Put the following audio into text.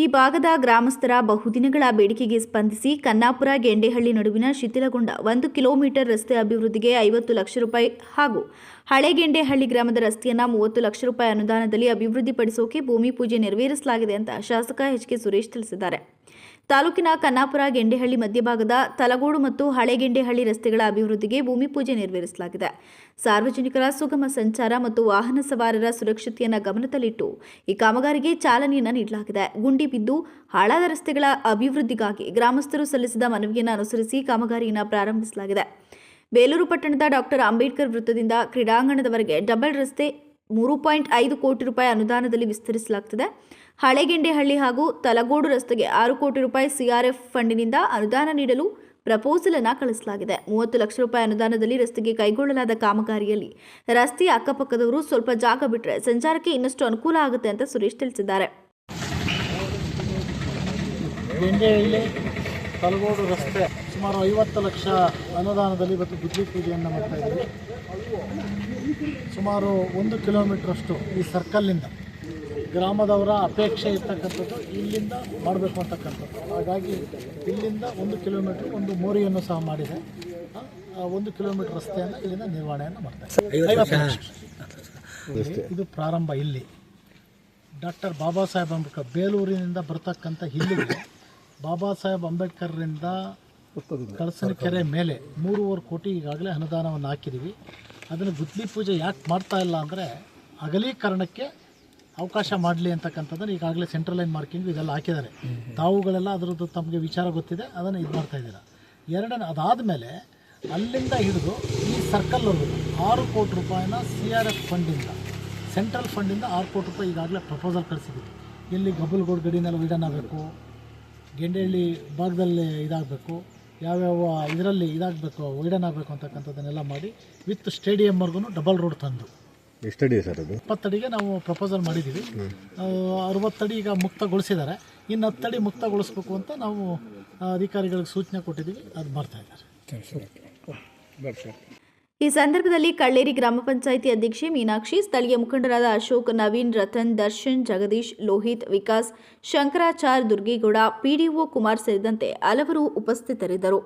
ಈ ಭಾಗದ ಗ್ರಾಮಸ್ಥರ ಬಹುದಿನಗಳ ಬೇಡಿಕೆಗೆ ಸ್ಪಂದಿಸಿ ಕನ್ನಾಪುರ ಗೆಂಡೇಹಳ್ಳಿ ನಡುವಿನ ಶಿಥಿಲಗೊಂಡ ಒಂದು ಕಿಲೋಮೀಟರ್ ರಸ್ತೆ ಅಭಿವೃದ್ಧಿಗೆ ಐವತ್ತು ಲಕ್ಷ ರೂಪಾಯಿ ಹಾಗೂ ಹಳೆ ಗೆಂಡೇಹಳ್ಳಿ ಗ್ರಾಮದ ರಸ್ತೆಯನ್ನು ಮೂವತ್ತು ಲಕ್ಷ ರೂಪಾಯಿ ಅನುದಾನದಲ್ಲಿ ಅಭಿವೃದ್ಧಿಪಡಿಸೋಕೆ ಭೂಮಿ ಪೂಜೆ ನೆರವೇರಿಸಲಾಗಿದೆ ಅಂತ ಶಾಸಕ ಎಚ್ ಕೆ ಸುರೇಶ್ ತಿಳಿಸಿದ್ದಾರೆ. ತಾಲೂಕಿನ ಕನ್ನಾಪುರ ಗೆಂಡೇಹಳ್ಳಿ ಮಧ್ಯಭಾಗದ ತಲಗೋಡು ಮತ್ತು ಹಳೆಗೆಂಡೆಹಳ್ಳಿ ರಸ್ತೆಗಳ ಅಭಿವೃದ್ಧಿಗೆ ಭೂಮಿ ಪೂಜೆ ನೆರವೇರಿಸಲಾಗಿದೆ. ಸಾರ್ವಜನಿಕರ ಸುಗಮ ಸಂಚಾರ ಮತ್ತು ವಾಹನ ಸವಾರರ ಸುರಕ್ಷತೆಯನ್ನು ಗಮನದಲ್ಲಿಟ್ಟು ಈ ಕಾಮಗಾರಿಗೆ ಚಾಲನೆಯನ್ನು ನೀಡಲಾಗಿದೆ. ಗುಂಡಿ ಬಿದ್ದು ಹಾಳಾದ ರಸ್ತೆಗಳ ಅಭಿವೃದ್ಧಿಗಾಗಿ ಗ್ರಾಮಸ್ಥರು ಸಲ್ಲಿಸಿದ ಮನವಿಯನ್ನು ಅನುಸರಿಸಿ ಕಾಮಗಾರಿಯನ್ನು ಪ್ರಾರಂಭಿಸಲಾಗಿದೆ. ಬೇಲೂರು ಪಟ್ಟಣದ ಡಾಕ್ಟರ್ ಅಂಬೇಡ್ಕರ್ ವೃತ್ತದಿಂದ ಕ್ರೀಡಾಂಗಣದವರೆಗೆ ಡಬಲ್ ರಸ್ತೆ ಮೂರು ಪಾಯಿಂಟ್ ಐದು ಕೋಟಿ ರೂಪಾಯಿ ಅನುದಾನದಲ್ಲಿ ವಿಸ್ತರಿಸಲಾಗ್ತದೆ. ಹಳೆಗೆಂಡೆಹಳ್ಳಿ ಹಾಗೂ ತಲಗೋಡು ರಸ್ತೆಗೆ ಆರು ಕೋಟಿ ರೂಪಾಯಿ ಸಿಆರ್ಎಫ್ ಫಂಡಿನಿಂದ ಅನುದಾನ ನೀಡಲು ಪ್ರಪೋಸಲ್ ಅನ್ನು ಕಳಿಸಲಾಗಿದೆ. ಮೂವತ್ತು ಲಕ್ಷ ರೂಪಾಯಿ ಅನುದಾನದಲ್ಲಿ ರಸ್ತೆಗೆ ಕೈಗೊಳ್ಳಲಾದ ಕಾಮಗಾರಿಯಲ್ಲಿ ರಸ್ತೆಯ ಅಕ್ಕಪಕ್ಕದವರು ಸ್ವಲ್ಪ ಜಾಗ ಬಿಟ್ಟರೆ ಸಂಚಾರಕ್ಕೆ ಇನ್ನಷ್ಟು ಅನುಕೂಲ ಆಗುತ್ತೆ ಅಂತ ಸುರೇಶ್ ತಿಳಿಸಿದ್ದಾರೆ. ತಲಗೋಡು ರಸ್ತೆ ಸುಮಾರು ಐವತ್ತು ಲಕ್ಷ ಅನುದಾನದಲ್ಲಿ ಇವತ್ತು ಬುದ್ಧಿ ಪೂಜೆಯನ್ನು ಮಾಡ್ತಾ ಇದ್ದೀವಿ. ಸುಮಾರು ಒಂದು ಕಿಲೋಮೀಟ್ರಷ್ಟು ಈ ಸರ್ಕಲ್ನಿಂದ ಗ್ರಾಮದವರ ಅಪೇಕ್ಷೆ ಇರ್ತಕ್ಕಂಥದ್ದು ಇಲ್ಲಿಂದ ಮಾಡಬೇಕು ಅಂತಕ್ಕಂಥದ್ದು. ಹಾಗಾಗಿ ಇಲ್ಲಿಂದ ಒಂದು ಕಿಲೋಮೀಟ್ರ್ ಒಂದು ಮೋರಿಯನ್ನು ಸಹ ಮಾಡಿದೆ. ಒಂದು ಕಿಲೋಮೀಟ್ರ್ ರಸ್ತೆಯನ್ನು ಇಲ್ಲಿಂದ ನಿರ್ವಹಣೆಯನ್ನು ಮಾಡ್ತಾರೆ. ಇದು ಪ್ರಾರಂಭ ಇಲ್ಲಿ. ಡಾಕ್ಟರ್ ಬಾಬಾ ಸಾಹೇಬ್ ಅಂಬೇಡ್ಕರ್ ಬೇಲೂರಿನಿಂದ ಬರ್ತಕ್ಕಂಥ ಇಲ್ಲಿಗೆ ಬಾಬಾ ಸಾಹೇಬ್ ಅಂಬೇಡ್ಕರ್ರಿಂದ ಕಳಸನ ಕೆರೆ ಮೇಲೆ ಮೂರುವರೆ ಕೋಟಿ ಈಗಾಗಲೇ ಅನುದಾನವನ್ನು ಹಾಕಿದ್ದೀವಿ ಅದನ್ನು ಗುದ್ಲಿ ಪೂಜೆ ಯಾಕೆ ಮಾಡ್ತಾ ಇಲ್ಲ ಅಂದರೆ ಅಗಲೀಕರಣಕ್ಕೆ ಅವಕಾಶ ಮಾಡಲಿ ಅಂತಕ್ಕಂಥದ್ದನ್ನು ಈಗಾಗಲೇ ಸೆಂಟ್ರಲ್ ಲೈನ್ ಮಾರ್ಕಿಂಗ್ ಇದೆಲ್ಲ ಹಾಕಿದ್ದಾರೆ. ತಾವುಗಳೆಲ್ಲ ಅದರದ್ದು ತಮಗೆ ವಿಚಾರ ಗೊತ್ತಿದೆ ಅದನ್ನು ಇದು ಮಾಡ್ತಾ ಇದ್ದೀರಾ. ಎರಡನೇ ಅದಾದಮೇಲೆ ಅಲ್ಲಿಂದ ಹಿಡಿದು ಈ ಸರ್ಕಲ್ವರೆಗೂ ಆರು ಕೋಟಿ ರೂಪಾಯಿನ ಸಿ ಆರ್ ಎಫ್ ಫಂಡಿಂದ ಸೆಂಟ್ರಲ್ ಫಂಡಿಂದ ಆರು ಕೋಟಿ ರೂಪಾಯಿ ಈಗಾಗಲೇ ಪ್ರಪೋಸಲ್ ಕಳಿಸಿದ್ದೀವಿ. ಇಲ್ಲಿ ಗಬ್ಬಲ್ಗೋಡ್ ಗಡಿನೆಲ್ಲ ವಿಡನ್ ಆಗಬೇಕು ಗೆಂಡೆಹಳ್ಳಿ ಭಾಗದಲ್ಲಿ ಇದಾಗಬೇಕು ಯಾವ್ಯಾವ ಇದರಲ್ಲಿ ಇದಾಗಬೇಕು ವೈಡನ್ ಆಗಬೇಕು ಅಂತಕ್ಕಂಥದ್ದನ್ನೆಲ್ಲ ಮಾಡಿ ವಿತ್ ಸ್ಟೇಡಿಯಮ್ವರೆಗೂ ಡಬಲ್ ರೋಡ್ ತಂದು. ಎಷ್ಟಡಿ ಸರ್ ಅದು? ಇಪ್ಪತ್ತಡಿಗೆ ನಾವು ಪ್ರಪೋಸಲ್ ಮಾಡಿದ್ದೀವಿ. ಅರವತ್ತಡಿ ಈಗ ಮುಕ್ತಗೊಳಿಸಿದ್ದಾರೆ. ಇನ್ನು ಹತ್ತಡಿ ಮುಕ್ತಗೊಳಿಸ್ಬೇಕು ಅಂತ ನಾವು ಅಧಿಕಾರಿಗಳಿಗೆ ಸೂಚನೆ ಕೊಟ್ಟಿದ್ದೀವಿ. ಅದು ಮಾಡ್ತಾ ಇದ್ದಾರೆ. ಈ ಸಂದರ್ಭದಲ್ಲಿ ಕಳ್ಳೇರಿ ಗ್ರಾಮ ಪಂಚಾಯಿತಿ ಅಧ್ಯಕ್ಷೆ ಮೀನಾಕ್ಷಿ, ಸ್ಥಳೀಯ ಮುಖಂಡರಾದ ಅಶೋಕ್, ನವೀನ್, ರತನ್, ದರ್ಶನ್, ಜಗದೀಶ್, ಲೋಹಿತ್, ವಿಕಾಸ್, ಶಂಕರಾಚಾರ್, ದುರ್ಗೇಗೌಡ, ಪಿಡಿಒ ಕುಮಾರ್ ಸೇರಿದಂತೆ ಹಲವರು ಉಪಸ್ಥಿತರಿದ್ದರು.